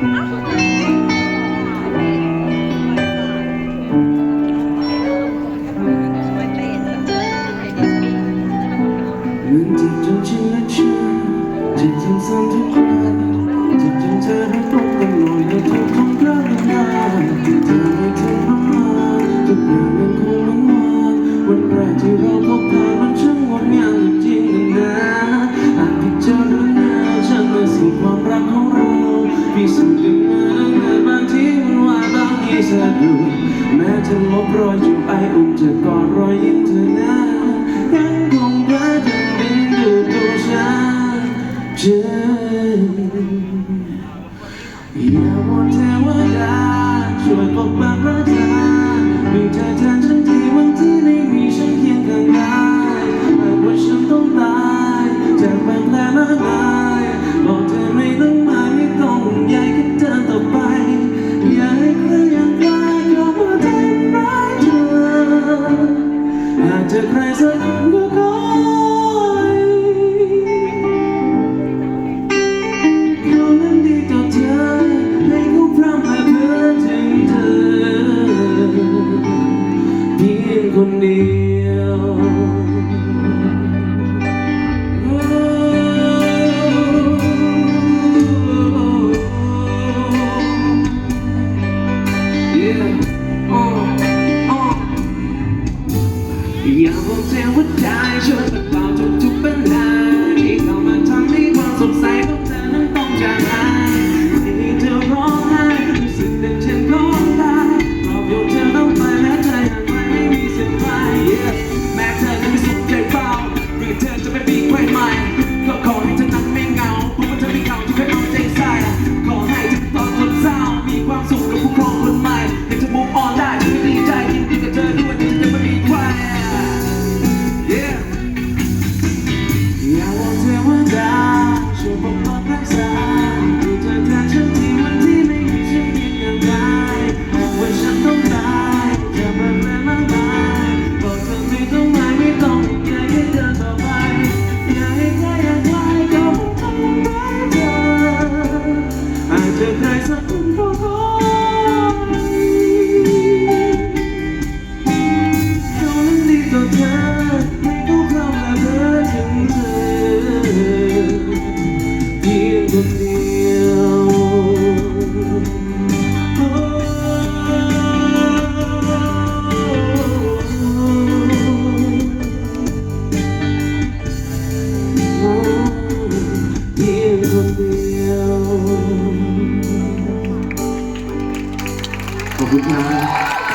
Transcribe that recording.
认真走起来，去，认真走上。 ธอดู แม้จะลบรอยจูไออุ่นจะกอดรอยยิ้มเธอนะยังคงพระจันทร์บินดูตัวฉันเจออย่าวอนเทวดาช่วยปกปักรักษามีเธอ เพียงคนเดียวอย่าบอกเธอว่าใจฉันจะเปล่าทุ good night.